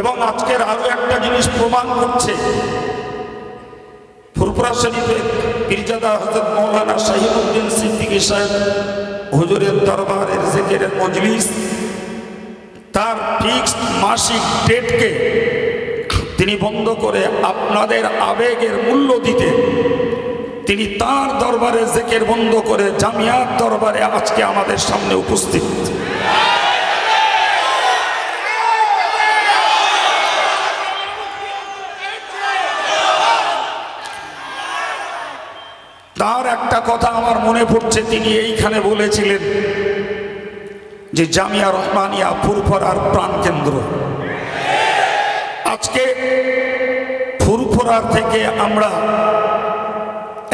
এবং আজকের আরও একটা জিনিস প্রমাণ করছে। ফুরফুরা শরীফে পীরজাদা হজরত মৌলানা শাহিবুদ্দিন সিদ্দিকী সাহেব হুজুরের দরবারের জেকেরের মজলিস, তার ফিক্সড মাসিক ডেটকে তিনি বন্ধ করে আপনাদের আবেগের মূল্য দিতে তিনি তার দরবারে জেকের বন্ধ করে জামিয়ার দরবারে আজকে আমাদের সামনে উপস্থিত। তার একটা কথা আমার মনে পড়ছে, তিনি এইখানে বলেছিলেন যে জামিয়া রহমানিয়া ফুরফরার প্রাণকেন্দ্র আজকে ফুরফরার থেকে আমরা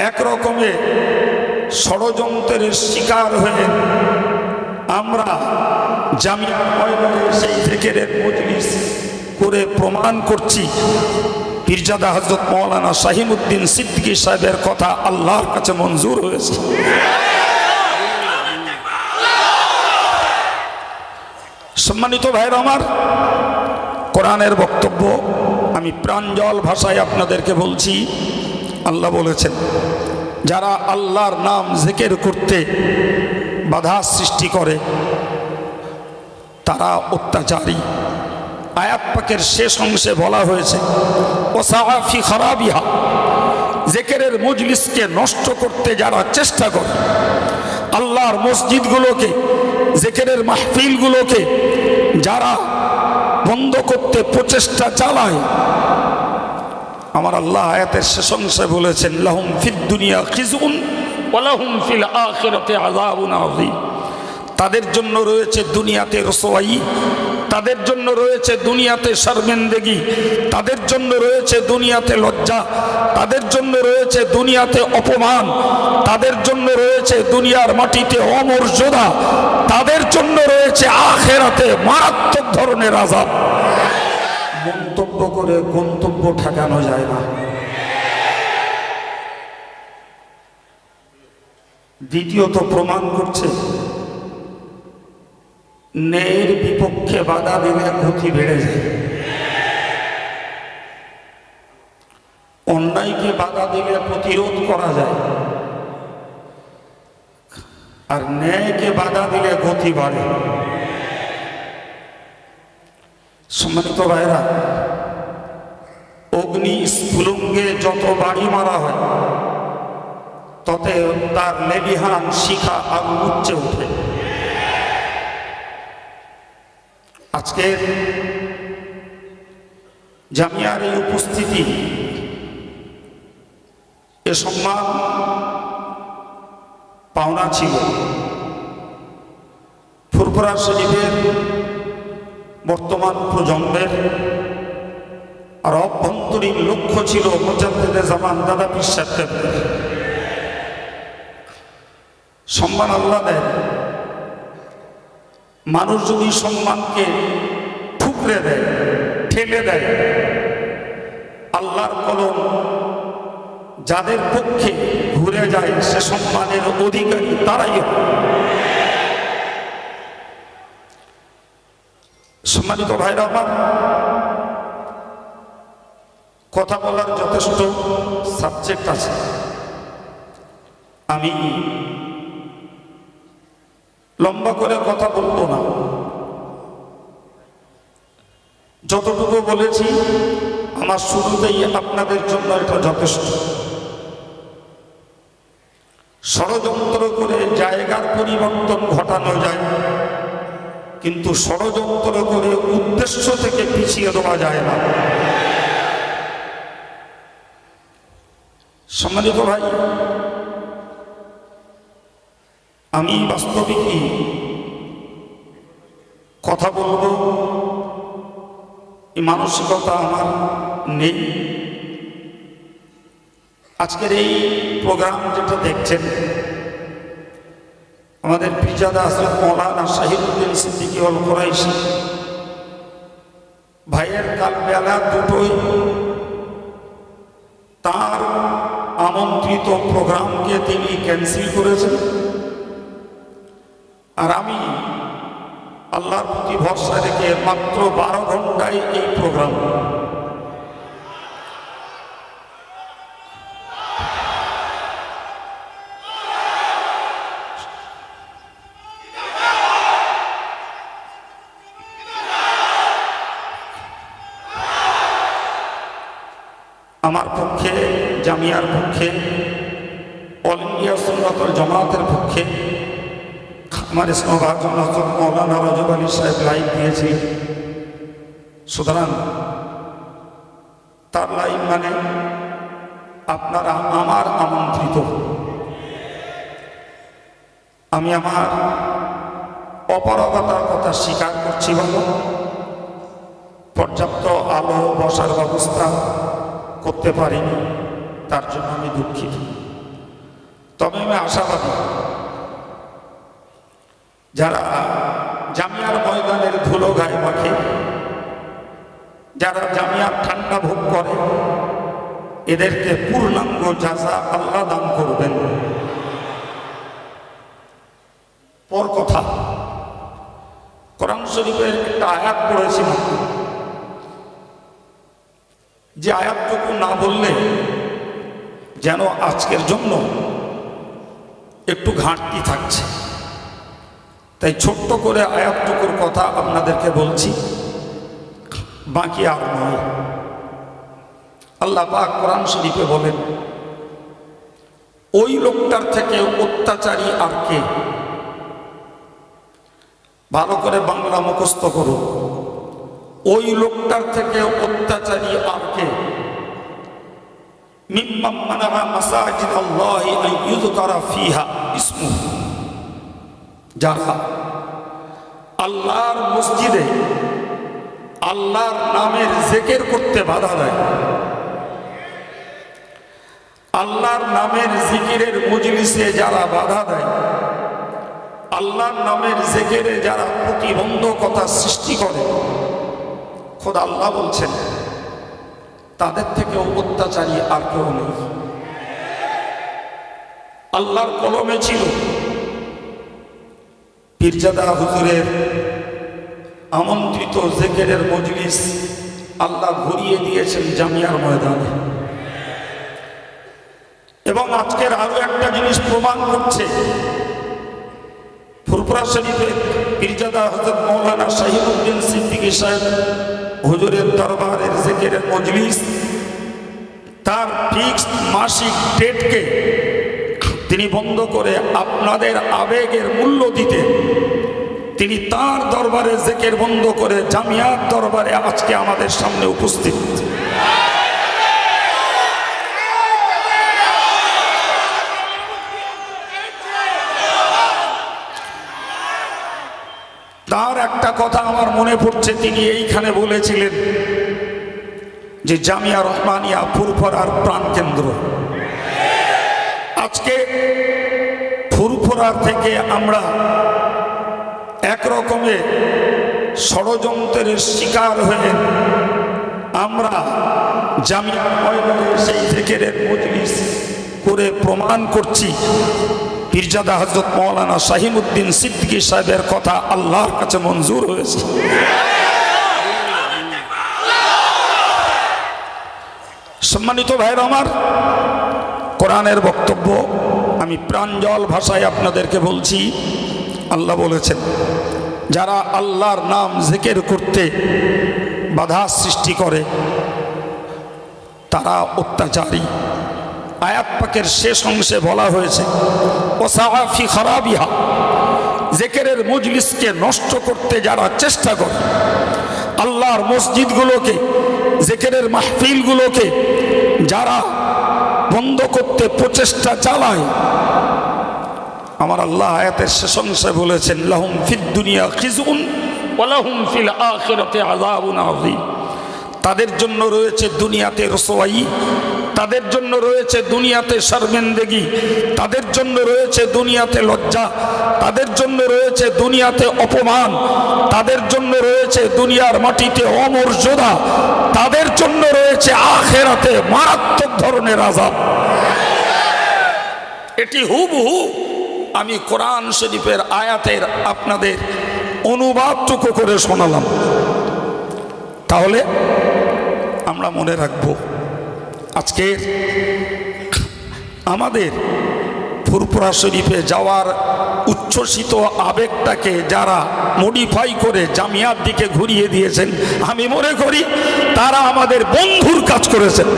একরকমে ষড়যন্ত্রের শিকার হয়ে আমরা জামিয়া সেই থেকের মজলিস করে প্রমাণ করছি। পীরজাদা হজরত মৌলানা শাহিমুদ্দিন সিদ্দিকী সাহেবের কথা আল্লাহর কাছে মঞ্জুর হয়েছে। সম্মানিত ভাইয়ের আমার, কোরআনের বক্তব্য আমি প্রাঞ্জল ভাষায় আপনাদেরকে বলছি। আল্লাহ বলেছেন, যারা আল্লাহর নাম জেকের করতে বাধা সৃষ্টি করে, তারা অত্যাচারী। আয়াত পাকের শেষ অংশে বলা হয়েছে ওসাফি খারাবিহা জেকেরের মজলিসকে নষ্ট করতে যারা চেষ্টা করে, আল্লাহর মসজিদগুলোকে, জেকেরের মাহফিলগুলোকে যারা বন্ধ করতে প্রচেষ্টা চালায়। আমার আল্লাহ আয়াতের শেষ অংশে বলেছেন, লাহুম ফিদ দুনিয়া খিজুন ওয়ালাহুম ফিল আখিরাতে আযাবুন তাদের জন্য রয়েছে দুনিয়াতে রসোয়াই তাদের জন্য রয়েছে দুনিয়াতে শর্মেন্দেগি, তাদের জন্য রয়েছে দুনিয়াতে লজ্জা, তাদের জন্য রয়েছে দুনিয়াতে অপমান, তাদের জন্য রয়েছে দুনিয়ার মাটিতে অমর্যাদা তাদের জন্য রয়েছে আখেরাতে মারাত্মক ধরনের আজাব মন্তব্য করে গন্তব্য ঠেকানো যায় না। দ্বিতীয়ত প্রমাণ করছে ন্যায়ের বিপক্ষে বাধা দিলে ক্ষতি বেড়ে যায়। অন্যায়কে বাধা দিলে প্রতিরোধ করা যায়। আর ন্যায়কে বাধা দিলে গতি বাড়ে। সম্মানিত ভাইরা অগ্নি স্ফুলঙ্গে যত বাড়ি মারা হয়, ততে তার লেবিহান শিখা আগুন উচ্চে ওঠে। আজকের জামিয়ার এই উপস্থিতি, এ সম্মান পাওনা ছিল। ফুরফুরা শরীফের বর্তমান প্রজন্মের আর অভ্যন্তরীণ লক্ষ্য ছিল মোজাদ্দেদে জামান দাদা বিশ্বাসের সম্মান আল্লাহ দেয় মানুষ যদি সম্মানকে ঠুকরে দেয়, ঠেলে দেয়, আল্লাহর কলম যাদের পক্ষে ঘুরে যায়, সে সম্মানের অধিকারী তারাই। সম্মানিত ভাইরা আমার, কথা বলার যথেষ্ট সাবজেক্ট আছে আমি লম্বা করে কথা বলব না। যতটুকু বলেছি, আমার শুরুতেই আপনাদের জন্য এটা যথেষ্ট। ষড়যন্ত্র করে জায়গার পরিবর্তন ঘটানো যায়, কিন্তু ষড়যন্ত্র করে উদ্দেশ্য থেকে পিছিয়ে দেওয়া যায় না। সম্মানিত ভাই আমি বাস্তবিকই কথা বলব। এই মানসিকতা আমার নেই। আজকের এই প্রোগ্রাম যেটা দেখছেন, আমাদের পিজাদা হজরত মৌলানা শাহিদুদ্দিন সিদ্দিকী অল কোরাইশি, ভাইয়ের কাল বেলা দুটোই তার আমন্ত্রিত প্রোগ্রামকে তিনি ক্যান্সেল করেছেন। আর আমি আল্লাহর প্রতি ভরসা রেখে মাত্র বারো ঘন্টায় এই প্রোগ্রাম আমার পক্ষে, জামিয়ার পক্ষে, অল ইন্ডিয়া সুন্নতল জামাতের পক্ষে আমার ইসলাম মৌলানা রজব আলী সাহেব লাইভ দিয়েছি। সুতরাং তার লাইভ মানে আপনারা আমার আমন্ত্রিত। আমি আমার অপারগতার কথা স্বীকার করছি বলো। পর্যাপ্ত আলো বসার ব্যবস্থা করতে পারিনি, তার জন্য আমি দুঃখিত। তবে আমি আশাবাদী যারা জামিয়ার ময়দানের ধুলো গায়ে মাখে, যারা জামিয়ার ঠান্ডা ভোগ করে, এদেরকে পূর্ণাঙ্গ যাজা আল্লাহ দান করবেন পর কথা, কোরআন শরীফের একটা আয়াত পড়েছি। যে আয়াতটুকু না বললে যেন আজকের জন্য একটু ঘাটতি থাকছে ছোট্ট করে আয়াতটুকুর কথা আপনাদেরকে বলছি। বাকি আর নয়। আল্লাহ পাক কোরআন শরীফে বলেন, ওই লোকটার থেকে অত্যাচারী আর কে? ভালো করে বাংলা মুখস্থ করুন ওই লোকটার থেকে অত্যাচারী আর কে? মিম্মাম মানাহা মাসাজিদ আল্লাহি আন ইউযকারা ফিহা ইসমুহু। যারা আল্লাহর মসজিদে আল্লাহর নামের জেকের করতে বাধা দেয়, আল্লাহর নামের জিকিরের মজলিসে যারা বাধা দেয়, আল্লাহর নামের জেকেরে যারা প্রতিবন্ধকতা সৃষ্টি করে, খোদ আল্লাহ বলছেন, তাদের থেকে অত্যাচারী আর কেউ নেই। আল্লাহর কলমে ছিল পীরজাদা হুজুরের আমন্ত্রিত জেকেরের মজলিস আল্লাহ ঘুরিয়ে দিয়েছেন জামিয়ার ময়দানে। এবং আজকের আরও একটা জিনিস প্রমাণ করছে। ফুরপুরা শরীফের পীরজাদা হজরত মৌলানা শাহিবুদ্দিন সিদ্দিকী সাহেব হুজুরের দরবারের জেকেরের মজলিস, তার ফিক্সড মাসিক ডেটকে তিনি বন্ধ করে আপনাদের আবেগের মূল্য দিতে, তিনি তার দরবারে জেকের বন্ধ করে জামিয়ার দরবারে আজকে আমাদের সামনে উপস্থিত। তার একটা কথা আমার মনে পড়ছে, তিনি এইখানে বলেছিলেন যে জামিয়া রহমানিয়া ফুরফরার প্রাণকেন্দ্র। আজকে ফুরফুরার থেকে আমরা এক রকমের ষড়যন্ত্রের শিকার হয়ে আমরা জামিয়া সেই জেকেরের মজলিস করে প্রমাণ করছি। পীরজাদা হজরত মৌলানা শাহিমুদ্দিন সিদ্দিকী সাহেবের কথা আল্লাহর কাছে মঞ্জুর হয়েছে। সম্মানিত ভাইয়ের আমার কোরআনের বক্তব্য আমি প্রাঞ্জল ভাষায় আপনাদেরকে বলছি। আল্লাহ বলেছেন, যারা আল্লাহর নাম জেকের করতে বাধা সৃষ্টি করে, তারা অত্যাচারী। আয়াত পাকের শেষ অংশে বলা হয়েছে ওসাফি খারাবিহা জেকেরের মজলিসকে নষ্ট করতে যারা চেষ্টা করে, আল্লাহর মসজিদগুলোকে, জেকেরের মাহফিলগুলোকে, যারা বন্ধ করতে প্রচেষ্টা চালায়। আমার আল্লাহ আয়াতের শেষ অংশে বলেছেন, লাহুম ফিদ দুনিয়া খিজুন ওয়ালাহুম ফিল আখিরাতে আযাবুন আযীম। তাদের জন্য রয়েছে দুনিয়াতে রসোয়াই তাদের জন্য রয়েছে দুনিয়াতে শর্মেন্দেগি, তাদের জন্য রয়েছে দুনিয়াতে লজ্জা, তাদের জন্য রয়েছে দুনিয়াতে অপমান, তাদের জন্য রয়েছে দুনিয়ার মাটিতে অমর্যাদা, তাদের জন্য রয়েছে আখেরাতে মারাত্মক ধরনের আজাব এটি হুবহু আমি কোরআন শরীফের আয়াতের আপনাদের অনুবাদটুকু করে শোনালাম। তাহলে আমরা মনে রাখব আজকের আমাদের ফুরপুরা শরীফে যাওয়ার উচ্ছ্বসিত আবেগটাকে যারা মডিফাই করে জামিয়ার দিকে ঘুরিয়ে দিয়েছেন, আমি মনে করি তারা আমাদের বন্ধুর কাজ করেছেন।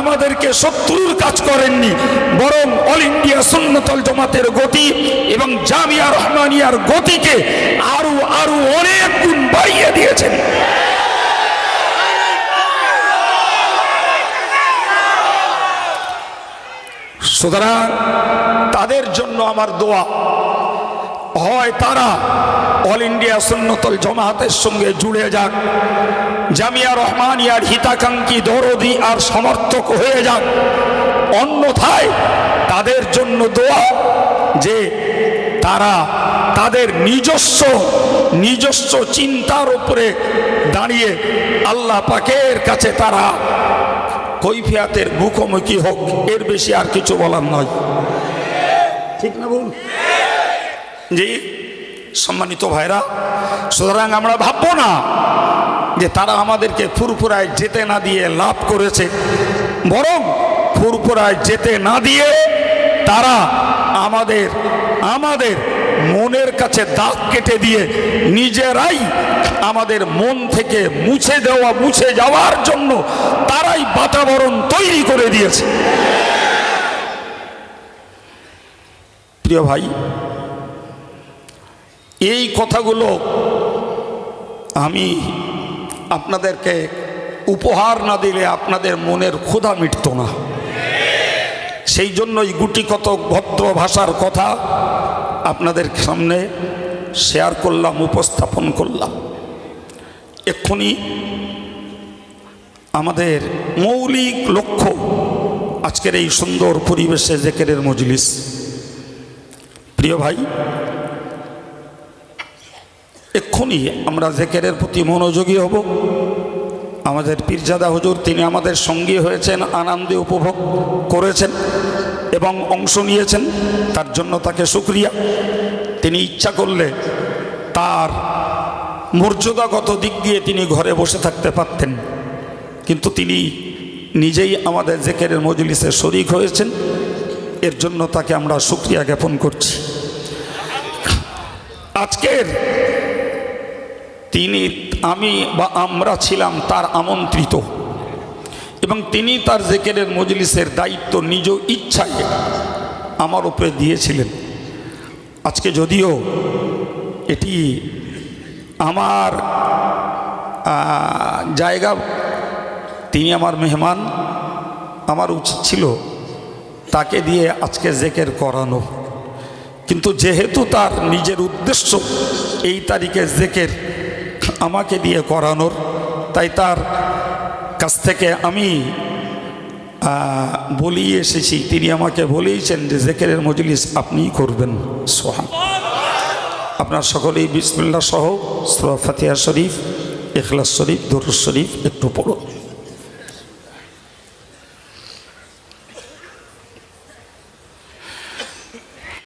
আমাদেরকে শত্রুর কাজ করেননি, বরং অল ইন্ডিয়া সুন্নতল জমাতের গতি এবং জামিয়া রহমানিয়ার গতিকে আরও আরও অনেক গুণ বাড়িয়ে দিয়েছেন। সুতরাং তাদের জন্য আমার দোয়া। হয় তারা। অল ইন্ডিয়া সুন্নতল জমাতের সঙ্গে জুড়ে যাক। জামিয়া রহমানিয়ার হিতাকাঙ্ক্ষী দরদি আর সমর্থক হয়ে যাক। অন্যথায় তাদের জন্য দোয়া যে তারা তাদের নিজস্ব নিজস্ব চিন্তার উপরে দাঁড়িয়ে আল্লাহ পাকের কাছে তারা কৈফিয়াতের মুখোমুখি হোক, এর বেশি আর কিছু বলার নয়। ঠিক না বলুন জি সম্মানিত ভাইরা, সুতরাং আমরা ভাববো না যে তারা আমাদেরকে ফুরফুরায় যেতে না দিয়ে লাভ করেছে, বরং ফুরফুরায় যেতে না দিয়ে তারা আমাদের আমাদের মনের কাছে দাগ কেটে দিয়ে নিজেরাই আমাদের মন থেকে মুছে দেওয়া, মুছে যাওয়ার জন্য তারাই বাতাবরণ তৈরি করে দিয়েছে। প্রিয় ভাই এই কথাগুলো আমি আপনাদেরকে উপহার না দিলে আপনাদের মনের ক্ষুধা মিটত না। সেই জন্যই গুটি কত ভদ্র ভাষার কথা আপনাদের সামনে শেয়ার করলাম, উপস্থাপন করলাম। এক্ষুনি আমাদের মৌলিক লক্ষ্য আজকের এই সুন্দর পরিবেশে জেকেরের মজলিস। প্রিয় ভাই এক্ষুনি আমরা জেকেরের প্রতি মনোযোগী হব। আমাদের পীরজাদা হুজুর, তিনি আমাদের সঙ্গী হয়েছেন, আনন্দে উপভোগ করেছেন এবং অংশ নিয়েছেন। তার জন্য তাকে সুক্রিয়া তিনি ইচ্ছা করলে তার মর্যাদাগত দিক দিয়ে তিনি ঘরে বসে থাকতে পারতেন। কিন্তু তিনি নিজেই আমাদের জেকেরের মজলিসে শরিক হয়েছেন। এর জন্য তাকে আমরা সুক্রিয়া জ্ঞাপন করছি। আজকের তিনি, আমি বা আমরা ছিলাম তার আমন্ত্রিত। এবং তিনি তার জেকেরের মজলিসের দায়িত্ব নিজ ইচ্ছায় আমার উপরে দিয়েছিলেন। আজকে যদিও এটি আমার জায়গা, তিনি আমার মেহমান, আমার উচিত ছিল তাকে দিয়ে আজকে জেকের করানো। কিন্তু যেহেতু তার নিজের উদ্দেশ্য এই তারিখে জেকের আমাকে দিয়ে করানোর। তাই তার কাছ থেকে আমি বলিয়ে এসেছি। তিনি আমাকে বলেইছেন যে, জেকেরের মজলিস আপনিই করবেন। সোহান। আপনার সকলেই বিসমুল্লাহ সহ সুরা ফাতিয়া শরীফ এখলাস শরীফ দরুজ শরীফ একটু পড়ো